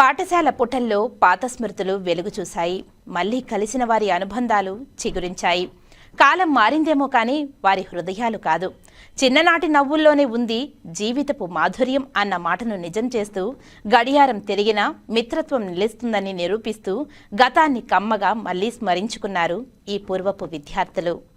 పాఠశాల పుటల్లో పాత స్మృతులు వెలుగు చూశాయి. మళ్ళీ కలిసిన వారి అనుబంధాలు చిగురించాయి. కాలం మారిందేమో కానీ వారి హృదయాలు కాదు. చిన్ననాటి నవ్వుల్లోనే ఉంది జీవితపు మాధుర్యం అన్న మాటను నిజం చేస్తూ గడియారం తిరిగినా మిత్రత్వం నిలుస్తుందని నిరూపిస్తూ గతాన్ని కమ్మగా మళ్ళీ స్మరించుకున్నారు ఈ పూర్వపు విద్యార్థులు.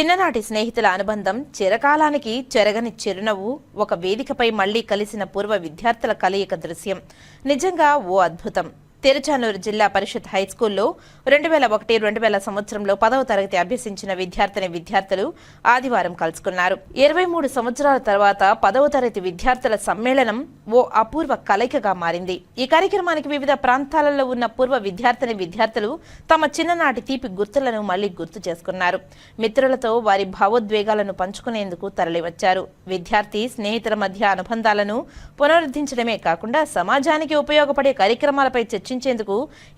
చిన్ననాటి స్నేహితుల అనుబంధం చిరకాలానికి చెరగని చిరునవ్వు ఒక వేదికపై మళ్ళీ కలిసిన పూర్వ విద్యార్థుల కలయిక దృశ్యం. నిజంగా ఓ అద్భుతం. తిరుచానూరు జిల్లా పరిషత్ హైస్కూల్లో రెండు వేల ఒకటి రెండు వేల సంవత్సరంలో పదవ తరగతి అభ్యసించిన విద్యార్థిని విద్యార్థులు ఆదివారం కలుసుకున్నారు. ఇరవై మూడు సంవత్సరాల తర్వాత పదవ తరగతి విద్యార్థుల సమ్మేళనం ఓ అపూర్వ కలయికగా మారింది. ఈ కార్యక్రమానికి వివిధ ప్రాంతాలలో ఉన్న పూర్వ విద్యార్థిని విద్యార్థులు తమ చిన్ననాటి తీపి గుర్తులను మళ్ళీ గుర్తు చేసుకున్నారు. మిత్రులతో వారి భావోద్వేగాలను పంచుకునేందుకు తరలివచ్చారు. విద్యార్థి స్నేహితుల మధ్య అనుబంధాలను పునరుద్ధరించడమే కాకుండా సమాజానికి ఉపయోగపడే కార్యక్రమాలపై చర్చ చర్చించేందుకు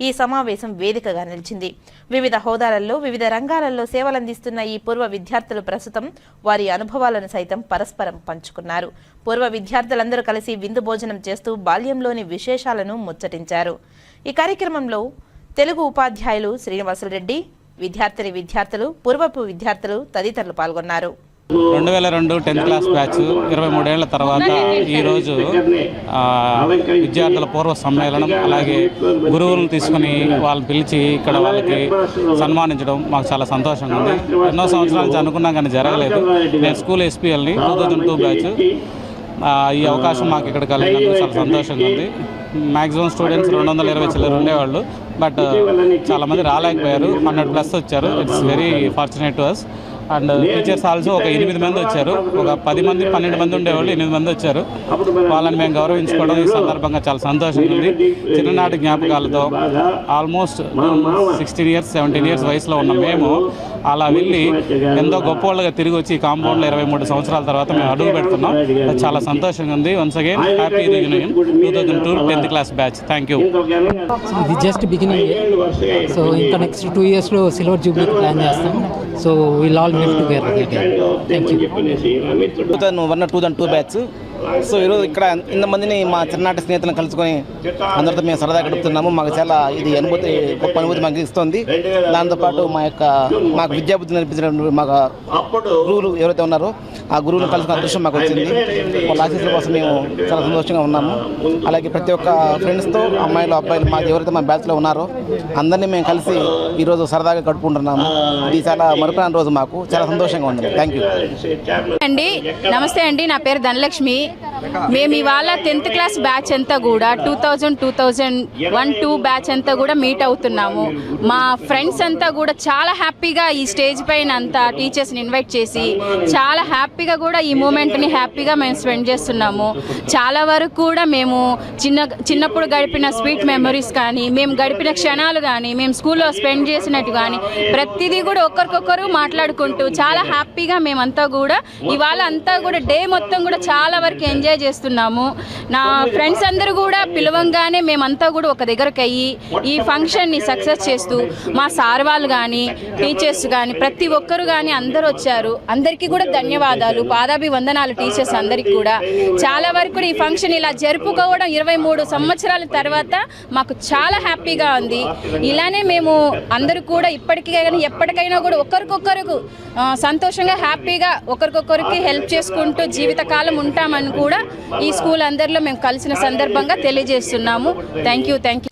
ఈ సమావేశం వేదికగా నిలిచింది. వివిధ హోదాలలో వివిధ రంగాలలో సేవలందిస్తున్న ఈ పూర్వ విద్యార్థులు ప్రస్తుతం వారి అనుభవాలను సైతం పరస్పరం పంచుకున్నారు. పూర్వ విద్యార్థులందరూ కలిసి విందు భోజనం చేస్తూ బాల్యంలోని విశేషాలను ముచ్చటించారు. ఈ కార్యక్రమంలో తెలుగు ఉపాధ్యాయులు శ్రీనివాసులరెడ్డి విద్యార్థిని విద్యార్థులు పూర్వపు విద్యార్థులు తదితరులు పాల్గొన్నారు. రెండు వేల రెండు టెన్త్ క్లాస్ బ్యాచ్ ఇరవై మూడేళ్ళ తర్వాత ఈరోజు విద్యార్థుల పూర్వ సమ్మేళనం అలాగే గురువులను తీసుకుని వాళ్ళని పిలిచి ఇక్కడ వాళ్ళకి సన్మానించడం మాకు చాలా సంతోషంగా ఉంది. ఎన్నో సంవత్సరాల నుంచి అనుకున్నాం కానీ జరగలేదు. నేను స్కూల్ ఎస్పీఎల్ని టూ థౌజండ్ టూ బ్యాచ్. ఈ అవకాశం మాకు ఇక్కడ కలిగినందుకు చాలా సంతోషంగా ఉంది. మ్యాక్సిమం స్టూడెంట్స్ రెండు వందల ఇరవై చిల్లర ఉండేవాళ్ళు బట్ చాలామంది రాలేకపోయారు. హండ్రెడ్ ప్లస్ వచ్చారు. It's very fortunate to us. And teachers also ఒక ఎనిమిది మంది వచ్చారు. ఒక పది మంది పన్నెండు మంది ఉండేవాళ్ళు ఎనిమిది మంది వచ్చారు. వాళ్ళని మేము గౌరవించుకోవడం ఈ సందర్భంగా చాలా సంతోషంగా ఉంది. చిన్ననాటి జ్ఞాపకాలతో almost sixteen years seventeen years వయసులో ఉన్న మేము అలా వెళ్ళి ఎంతో గొప్పవాళ్ళుగా తిరిగి వచ్చి ఈ కాంపౌండ్లో ఇరవై మూడు సంవత్సరాల తర్వాత మేము అడుగు పెడుతున్నాం. చాలా సంతోషంగా ఉంది. Once again happy union two thousand two tenth class batch thank you ఇది జస్ట్ బిగినింగ్ సో ఇంకా నెక్స్ట్ టూ ఇయర్స్లో సిల్వర్ జూబ్లీ ప్లాన్ చేస్తాం. So will all meet together thank you two thousand one two thousand two batch so ఈరోజు ఇక్కడ ఇంతమందిని మా చిన్ననాటి స్నేహితులను కలుసుకొని అందరితో మేము సరదా గడుపుతున్నాము. మాకు చాలా ఇది అనుభూతి గొప్ప అనుభూతి మాకు ఇస్తుంది. దాంతోపాటు మా యొక్క మాకు విద్యాబుద్ధి నేర్పించిన మాకు గురువులు ఎవరైతే ఉన్నారో ఆ గురువులు కలుసుకున్న అదృష్టం మాకు వచ్చింది. వాళ్ళ ఆశీస్సుల కోసం మేము చాలా సంతోషంగా ఉన్నాము. అలాగే ప్రతి ఒక్క ఫ్రెండ్స్తో అమ్మాయిలు అబ్బాయిలు మాకు ఎవరైతే మా బ్యాచ్లో ఉన్నారో అందరినీ మేము కలిసి ఈరోజు సరదాగా గడుపుకుంటున్నాము. ఇది చాలా మరుపురాని రోజు మాకు. చాలా సంతోషంగా ఉంది. థ్యాంక్ యూ అండి నమస్తే అండి. నా పేరు ధనలక్ష్మి. Ahí. మేము ఇవాళ టెన్త్ క్లాస్ బ్యాచ్ అంతా కూడా two thousand two thousand one two batch అంతా కూడా మీట్ అవుతున్నాము. మా ఫ్రెండ్స్ అంతా కూడా చాలా హ్యాపీగా ఈ స్టేజ్ పైన అంతా టీచర్స్ని ఇన్వైట్ చేసి చాలా హ్యాపీగా కూడా ఈ మూమెంట్ని హ్యాపీగా మేము స్పెండ్ చేస్తున్నాము. చాలా వరకు కూడా మేము చిన్న చిన్నప్పుడు గడిపిన స్వీట్ మెమరీస్ కానీ మేము గడిపిన క్షణాలు కానీ మేము స్కూల్లో స్పెండ్ చేసినట్టు కానీ ప్రతిదీ కూడా ఒకరికొకరు మాట్లాడుకుంటూ చాలా హ్యాపీగా మేమంతా కూడా ఇవాళ అంతా కూడా డే మొత్తం కూడా చాలా వరకు ఎంజాయ్ చేస్తున్నాము నా ఫ్రెండ్స్ అందరూ కూడా పిలవంగానే మేమంతా కూడా ఒక దగ్గరకు అయ్యి ఈ ఫంక్షన్ని సక్సెస్ చేస్తూ మా సార్ వాళ్ళు కానీ టీచర్స్ కానీ ప్రతి ఒక్కరు కానీ అందరూ వచ్చారు. అందరికీ కూడా ధన్యవాదాలు. పాదాభివందనాలు టీచర్స్ అందరికీ కూడా. చాలా వరకు కూడా ఈ ఫంక్షన్ ఇలా జరుపుకోవడం ఇరవై మూడు సంవత్సరాల తర్వాత మాకు చాలా హ్యాపీగా ఉంది. ఇలానే మేము అందరూ కూడా ఇప్పటికైనా ఎప్పటికైనా కూడా ఒకరికొకరికి సంతోషంగా హ్యాపీగా ఒకరికొకరికి హెల్ప్ చేసుకుంటూ జీవితకాలం ఉంటామని కూడా ఈ స్కూల్ అందరిలో మేము కలిసిన సందర్భంగా తెలియజేస్తున్నాము. Thank you thank you